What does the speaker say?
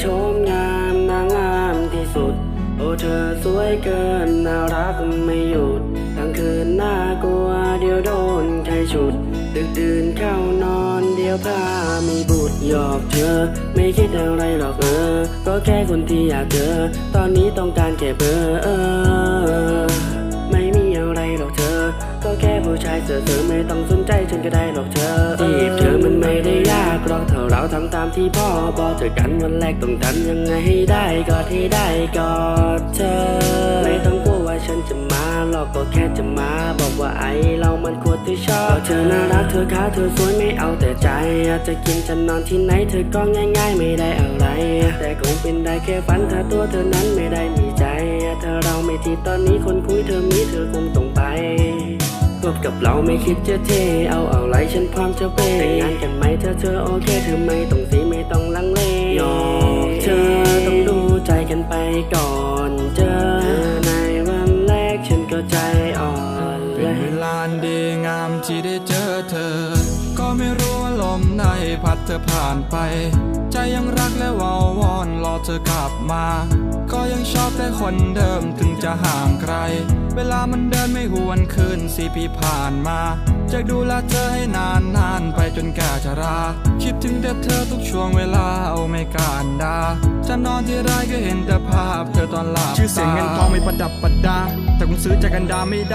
โฉมงามนางงามที่สุด โอ้เธอสวยเกินน่ารักไม่หยุดทั้งคืนน่ากลัวเดี๋ยวโดนใครฉุด ดึกดื่นเข้านอนเดี๋ยวพามีบุตรหยอกเธอ ไม่คิดอะไรหรอกเออ ก็แค่คนที่อยากเจอ ตอนนี้ต้องการแค่เบอร์เออ ไม่มีอะไรหรอกเธอ ก็แค่ผู้ชายเจอเธอไม่ต้องสนใจฉันก็ได้หรอกเธอจีบเธอมันไม่ได้ยาก ทำตามที่พ่อบอกเจอกันวันแรกต้องทำยังไงให้ได้ก็ให้ได้กอดเธอ ไม่ต้องกลัวว่าฉันจะมาหรอกก็แค่จะมาบอกว่าไอเรามันควรที่ชอบเธอน่ารักเธอขาเธอสวยไม่เอาแต่ใจอาจจะกินจะนอนที่ไหนเธอก็ง่าย ๆ ไม่ได้อะไร แต่คงเป็นได้แค่ฝันถ้าตัวเธอนั้นไม่ได้มีใจถ้าเราไม่ทีตอนนี้คนคุยเธอมีเธอคงต้อง บกับเราไม่คิดจะเท เอาเอาไรฉันพร้อมจะเปแต่งงานกันไหมเธอเธอโอเคเธอไม่ต้องสีไม่ต้องลังเลหยอกเธอต้องดูใจกันไปก่อนเจอในวันแรกฉันก็ใจอ่อน เวลาดีงามที่ได้เจอเธอ ก็ไม่รู้ว่าลมใดพัดเธอผ่านไป ใจยังรักและวาววอนรอเธอกลับมา ก็ยังชอบแต่คนเดิมถึงจะห่างไกล เวลามันเดินไม่หวนคืนสี่ปีผ่านมาจะดูแลเธอให้นานนานไปจนแก่ชรา คิดถึงแต่เธอทุกช่วงเวลาเอาไม่การดาจะนอนที่ไรก็เห็นแต่ภาพเธอตอนหลับชื่อเสียงเงินทองไม่ประดับประดา แต่คงซื้อใจกันดาไม่ได้